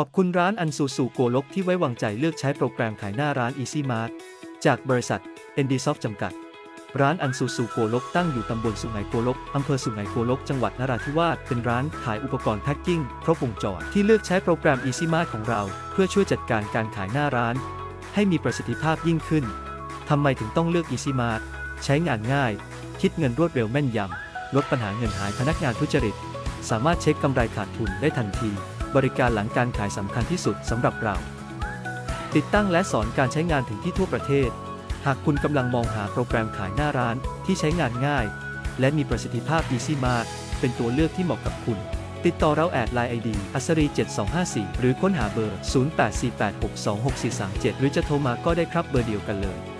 ขอบคุณร้านอันซูซูโกลกที่ไว้วางใจเลือกใช้โปรแกรมขายหน้าร้าน Easy Mart จากบริษัท n d s o f t จำกัด ร้านอันซูซูโกลกตั้งอยู่ตำบลสุไหงโกลกอำเภอสุไหงโกลกจังหวัดนราธิวาสเป็นร้านขายอุปกรณ์แพ็คกิ้งครบวงจรที่เลือกใช้โปรแกรม Easy Mart ของเรา เพื่อช่วยจัดการการขายหน้าร้าน ให้มีประสิทธิภาพยิ่งขึ้นทำไมถึงต้องเลือก Easy Mart ใช้งานง่าย คิดเงินรวดเร็วแม่นยำลดปัญหาเงินหายพนักงานทุจริต สามารถเช็คกำไรขาดทุนได้ทันที บริการหลังการขายสำคัญที่สุดสำหรับเรา ติดตั้งและสอนการใช้งานถึงที่ทั่วประเทศ หากคุณกำลังมองหาโปรแกรมขายหน้าร้านที่ใช้งานง่าย และมีประสิทธิภาพ Easy m a r เป็นตัวเลือกที่เหมาะกับคุณ ติดต่อเราแอดไลน์ ID อัสรี 7254 หรือค้นหาเบอร์ 0848626437 หรือจะโทรมาก็ได้ครับเบอร์เดียวกันเลย